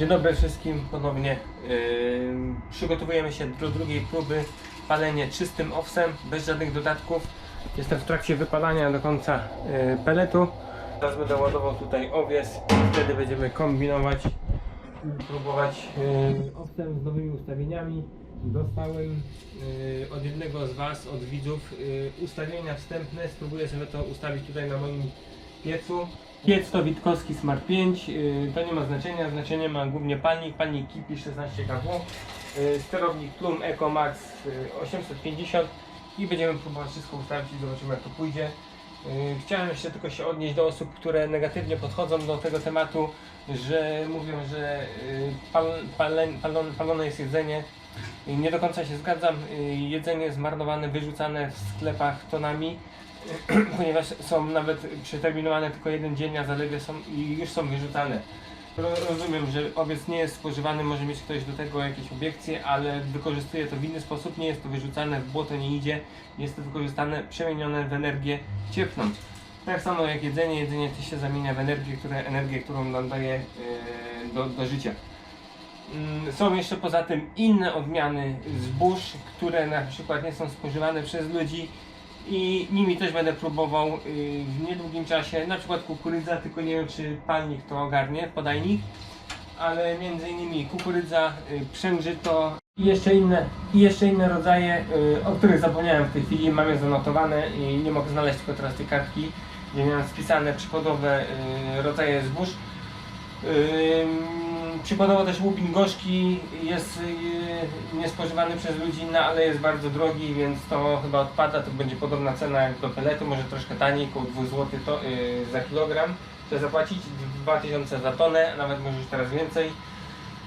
Dzień dobry wszystkim ponownie. Yy, przygotowujemy się do drugiej próby palenie czystym owsem, bez żadnych dodatków. Jestem w trakcie wypalania do końca yy, peletu. Teraz będę ładował tutaj owies, wtedy będziemy kombinować i próbować yy, owsem z nowymi ustawieniami. Dostałem yy, od jednego z Was, od widzów, yy, ustawienia wstępne. Spróbuję sobie to ustawić tutaj na moim piecu. Piec to Witkowski Smart 5, yy, to nie ma znaczenia, znaczenie ma głównie palnik, palnik Kipi 16 kW, yy, sterownik Plum Eco Max yy, 850 i będziemy próbować wszystko ustawić i zobaczymy jak to pójdzie. Chciałem jeszcze tylko się odnieść do osób, które negatywnie podchodzą do tego tematu, że mówią, że pal, pale, palone, palone jest jedzenie. Nie do końca się zgadzam. Jedzenie zmarnowane, wyrzucane w sklepach tonami ponieważ są nawet przeterminowane tylko jeden dzień, a zaledwie są i już są wyrzucane. Ro- Rozumiem, że owiec nie jest spożywany, może mieć ktoś do tego jakieś obiekcje, ale wykorzystuje to w inny sposób, nie jest to wyrzucane w błoto, nie idzie, jest to wykorzystane, przemienione w energię cieplną. Tak samo jak jedzenie, jedzenie też się zamienia w energię, które, energię którą nam daje e, do, do życia. Mm, Są jeszcze poza tym inne odmiany zbóż, które na przykład nie są spożywane przez ludzi i nimi też będę próbował y, w niedługim czasie, na przykład kukurydza, tylko nie wiem czy palnik to ogarnie, podajnik, ale między innymi kukurydza, y, przężyto i jeszcze inne, i jeszcze inne rodzaje, y, o których zapomniałem w tej chwili, mam je zanotowane i nie mogę znaleźć tylko teraz tej kartki, gdzie miałem spisane przykładowe rodzaje zbóż. Przykładowo też łupin gorzki jest yy, niespożywany przez ludzi, no ale jest bardzo drogi, więc to chyba odpada, to będzie podobna cena jak do peletu, może troszkę taniej, około 2 zł to, yy, za kilogram. Trzeba zapłacić 2000 za tonę, nawet może już teraz więcej.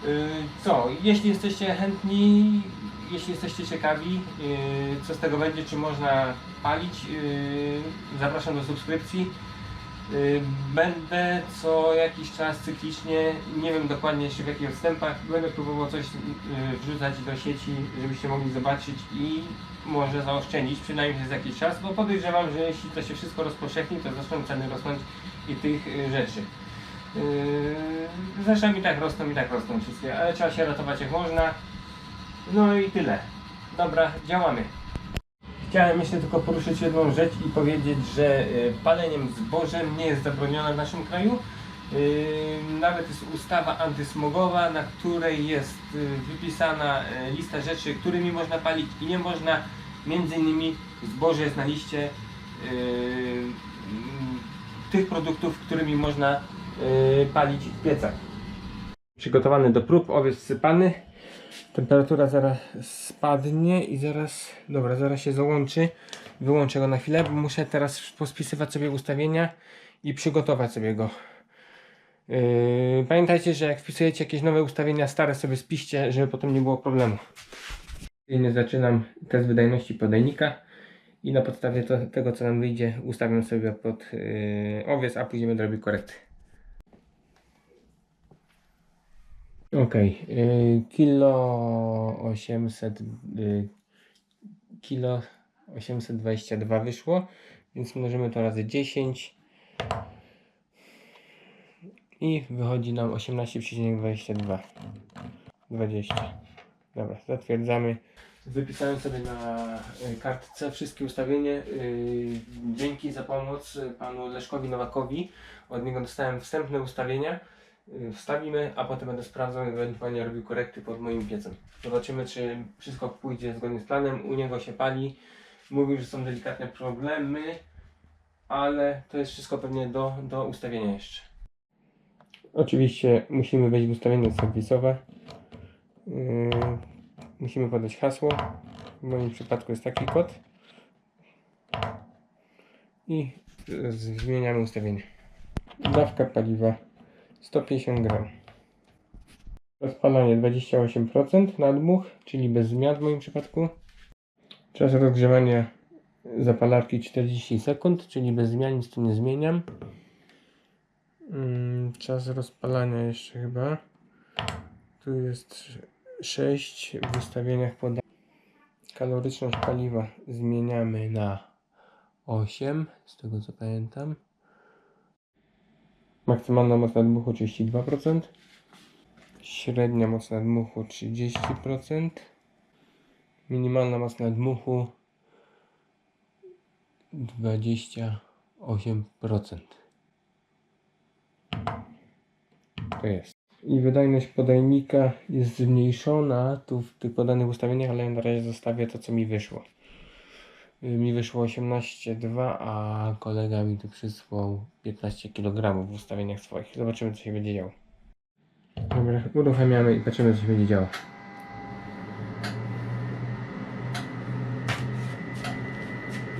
Yy, co, jeśli jesteście chętni, jeśli jesteście ciekawi, yy, co z tego będzie, czy można palić, yy, zapraszam do subskrypcji. Y, Będę co jakiś czas cyklicznie, nie wiem dokładnie jeszcze w jakich odstępach, będę próbował coś y, wrzucać do sieci, żebyście mogli zobaczyć i może zaoszczędzić przynajmniej przez jakiś czas, bo podejrzewam, że jeśli to się wszystko rozpowszechni, to zaczną ceny rosnąć i tych y, rzeczy. Zresztą i tak rosną, i tak rosną wszystkie, ale trzeba się ratować jak można. No i tyle. Dobra, działamy. Chciałem jeszcze tylko poruszyć jedną rzecz i powiedzieć, że y, paleniem zbożem nie jest zabronione w naszym kraju. Y, Nawet jest ustawa antysmogowa, na której jest y, wypisana lista rzeczy, którymi można palić i nie można. Między innymi zboże jest na liście tych produktów, którymi można palić w piecach. Przygotowany do prób, owiec sypany. Temperatura zaraz spadnie i zaraz, dobra, zaraz się załączy. Wyłączę go na chwilę, bo muszę teraz pospisywać sobie ustawienia i przygotować sobie go. Yy, pamiętajcie, że jak wpisujecie jakieś nowe ustawienia, stare sobie spiście, żeby potem nie było problemu. Zaczynam test wydajności podajnika i na podstawie to, tego, co nam wyjdzie, ustawiam sobie pod yy, owiec, a później będę robił korekty. Okej, y, kilo 800, y, kilo 822 wyszło, więc mnożymy to razy 10 i wychodzi nam 18,22 20. Dobra, zatwierdzamy. Wypisałem sobie na y, kartce wszystkie ustawienie. y, Dzięki za pomoc panu Leszkowi Nowakowi. Od niego dostałem wstępne ustawienia wstawimy, a potem będę sprawdzał i ewentualnie robił korekty pod moim piecem. Zobaczymy, czy wszystko pójdzie zgodnie z planem. U niego się pali. Mówił, że są delikatne problemy, ale to jest wszystko pewnie do, do ustawienia jeszcze. Oczywiście musimy wejść w ustawienie serwisowe. Yy, musimy podać hasło. W moim przypadku jest taki kod. I y, zmieniamy ustawienie. Dawka paliwa 150 gram. Rozpalanie 28% na dmuch, czyli bez zmian w moim przypadku. Czas rozgrzewania zapalarki 40 sekund, czyli bez zmian, nic tu nie zmieniam. Mm, Czas rozpalania jeszcze chyba. Tu jest 6 w ustawieniach podania. Kaloryczność paliwa zmieniamy na 8, z tego co pamiętam. Maksymalna moc nadmuchu 32%. Średnia moc nadmuchu 30%. Minimalna moc nadmuchu 28%. To jest. I wydajność podajnika jest zmniejszona tu w tych podanych ustawieniach, ale ja na razie zostawię to, co mi wyszło. Mi wyszło 18,2, a kolega mi tu przysłał 15 kg w ustawieniach swoich. Zobaczymy, co się będzie działo. Dobra, uruchamiamy i patrzymy, co się będzie działo.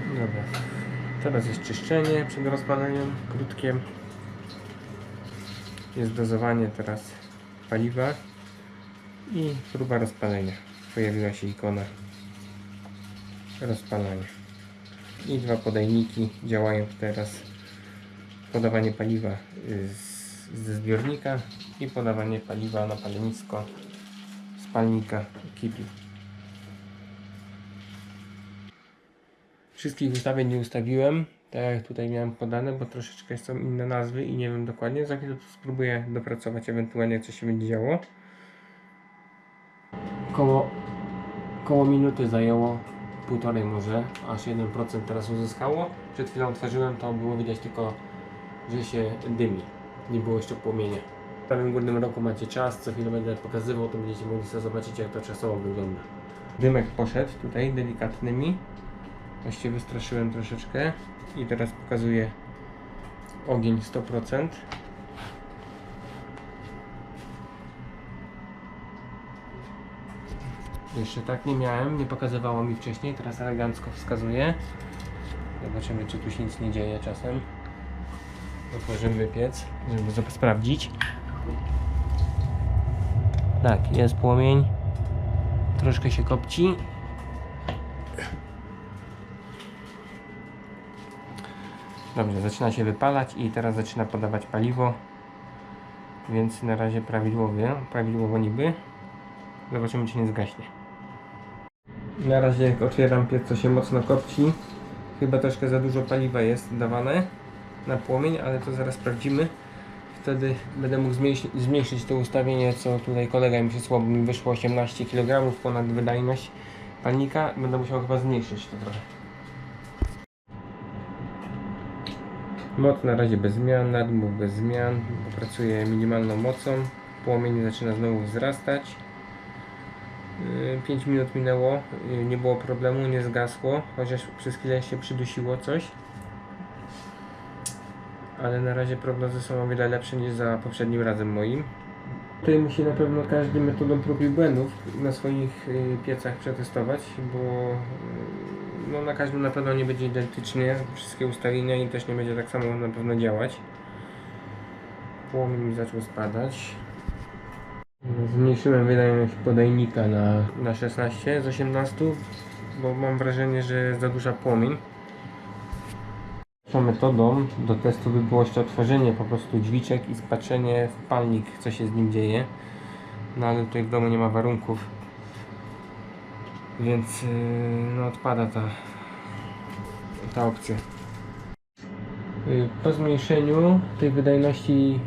Dobra. Teraz jest czyszczenie przed rozpaleniem, krótkie. Jest dozowanie teraz paliwa i próba rozpalenia. Pojawiła się ikona rozpalania. I dwa podajniki działają teraz. Podawanie paliwa y, z, ze zbiornika i podawanie paliwa na palenisko z palnika kibli. Wszystkich ustawień nie ustawiłem, tak jak tutaj miałem podane, bo troszeczkę są inne nazwy i nie wiem dokładnie. Za chwilę spróbuję dopracować ewentualnie co się będzie działo. Koło, koło minuty zajęło, półtorej może, aż 1% teraz uzyskało. Przed chwilą otworzyłem, to było widać tylko, że się dymi. Nie było jeszcze płomienia. W prawym górnym rogu macie czas, co chwilę będę pokazywał, to będziecie mogli sobie zobaczyć jak to czasowo wygląda. Dymek poszedł tutaj delikatnymi. Właściwie wystraszyłem troszeczkę i teraz pokazuję ogień 100%. Jeszcze tak nie miałem, nie pokazywało mi wcześniej, teraz elegancko wskazuje. Zobaczymy czy tu się nic nie dzieje czasem. Otworzymy piec, żeby sprawdzić. Tak, jest płomień. Troszkę się kopci. Dobrze, zaczyna się wypalać i teraz zaczyna podawać paliwo. Więc na razie prawidłowo, prawidłowo niby. Zobaczymy czy nie zgaśnie. Na razie jak otwieram piec to się mocno kopci. Chyba troszkę za dużo paliwa jest dawane na płomień, ale to zaraz sprawdzimy. Wtedy będę mógł zmniejszyć, to ustawienie, co tutaj kolega mi przysłał, bo mi wyszło 18 kg ponad wydajność palnika. Będę musiał chyba zmniejszyć to trochę. Moc na razie bez zmian, nadmuch bez zmian, bo pracuję minimalną mocą. Płomień zaczyna znowu wzrastać. 5 minut minęło, y, nie było problemu, nie zgasło, chociaż przez chwilę się przydusiło coś. Ale na razie prognozy są o wiele lepsze niż za poprzednim razem moim. Tutaj musi na pewno każdy metodą prób i błędów na swoich y, piecach przetestować, bo y, no, na każdym na pewno nie będzie identycznie wszystkie ustawienia i też nie będzie tak samo na pewno działać. Płomień mi zaczął spadać. Zmniejszyłem wydajność podajnika na, na 16 z 18, bo mam wrażenie, że jest za duża płomień. Tą metodą do testu by było jeszcze otworzenie po prostu drzwiczek i spatrzenie w palnik, co się z nim dzieje. No ale tutaj w domu nie ma warunków, więc yy, no odpada ta, ta opcja. Y, Po zmniejszeniu tej wydajności,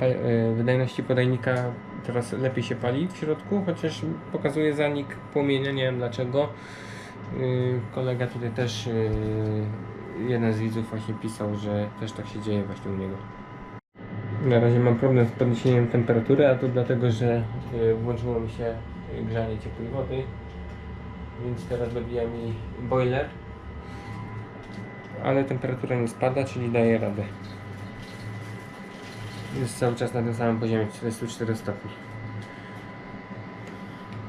e, wydajności podajnika teraz lepiej się pali w środku, chociaż pokazuje zanik płomienia, nie wiem dlaczego. Y, Kolega tutaj też, y, jeden z widzów właśnie pisał, że też tak się dzieje właśnie u niego. Na razie mam problem z podniesieniem temperatury, a to dlatego, że y, włączyło mi się grzanie ciepłej wody, więc teraz dobija mi boiler ale temperatura nie spada, czyli daje radę. Jest cały czas na tym samym poziomie 44 stopni.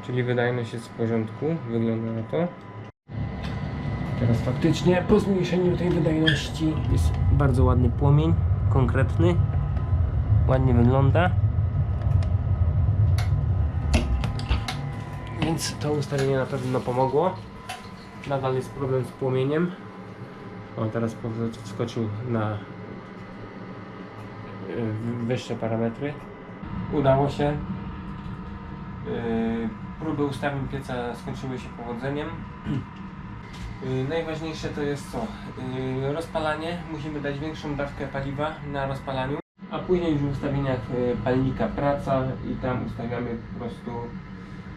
Czyli wydajność jest w porządku, wygląda na to. Teraz faktycznie po zmniejszeniu tej wydajności jest bardzo ładny płomień, konkretny. Ładnie wygląda. Więc to ustawienie na pewno pomogło. Nadal jest problem z płomieniem. O, teraz wskoczył na wyższe parametry. Udało się. Y, Próby ustawień pieca skończyły się powodzeniem. Y, Najważniejsze to jest co? Y, Rozpalanie. Musimy dać większą dawkę paliwa na rozpalaniu. A później już w ustawieniach palnika praca i tam ustawiamy po prostu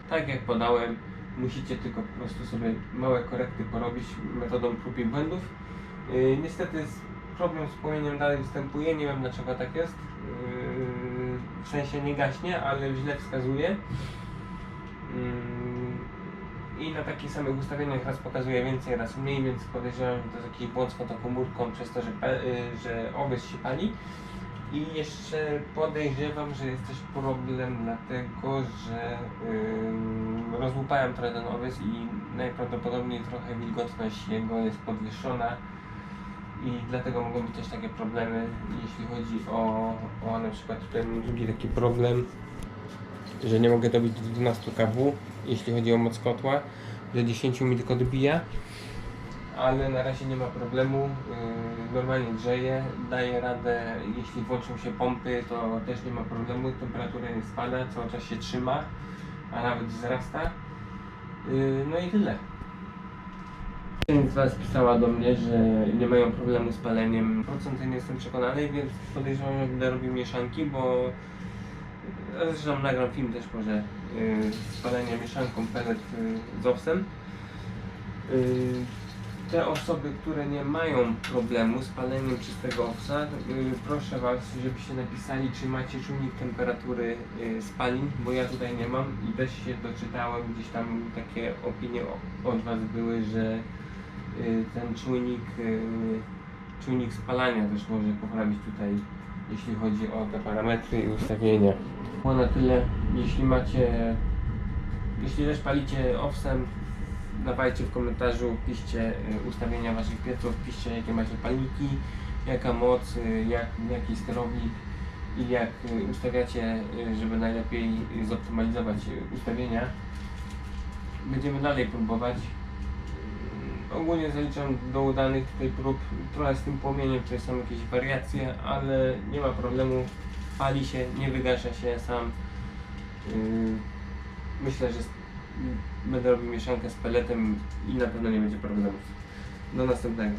tak jak podałem. Musicie tylko po prostu sobie małe korekty porobić metodą prób i błędów. Niestety problem z płomieniem dalej występuje, nie wiem dlaczego tak jest. Yy, w sensie nie gaśnie, ale źle wskazuje. Yy, I na takich samych ustawieniach raz pokazuje więcej, raz mniej, więc podejrzewam, że to jest jakiś błąd z fotokomórką przez to, że, yy, że owiec się pali. I jeszcze podejrzewam, że jest też problem dlatego, że yy, rozłupałem trochę ten owiec i najprawdopodobniej trochę wilgotność jego jest podwyższona i dlatego mogą być też takie problemy, jeśli chodzi o, o na przykład tutaj mam drugi taki problem, że nie mogę dobić do 12 kW, jeśli chodzi o moc kotła, że 10 mi tylko dobija ale na razie nie ma problemu. Yy, normalnie grzeje, daje radę, jeśli włączą się pompy, to też nie ma problemu. Temperatura nie spada, cały czas się trzyma, a nawet wzrasta. Yy, no i tyle. Część z Was pisała do mnie, że nie mają problemu z paleniem. Procentem nie jestem przekonany, więc podejrzewam, że będę robił mieszanki, bo zresztą nagram film też może yy, z mieszanką pellet yy, z owsem. Yy, te osoby, które nie mają problemu z paleniem czystego owsa, yy, proszę Was, żebyście napisali, czy macie czujnik temperatury yy, spalin, bo ja tutaj nie mam i też się doczytałem, gdzieś tam takie opinie od Was były, że ten czujnik, yy, czujnik spalania też może poprawić tutaj, jeśli chodzi o te parametry i ustawienia. Było na tyle, jeśli macie, jeśli też palicie owsem, dawajcie w komentarzu, piszcie y, ustawienia waszych pieców, piszcie jakie macie palniki, jaka moc, y, jak, jaki sterownik i jak y, ustawiacie, y, żeby najlepiej y, zoptymalizować y, ustawienia. Będziemy dalej próbować. Ogólnie zaliczam do udanych tutaj prób. Trochę z tym płomieniem tutaj są jakieś wariacje, ale nie ma problemu. Pali się, nie wygasza się sam. Y, Myślę, że będę robił mieszankę z peletem i na pewno nie będzie problemów. Do następnego.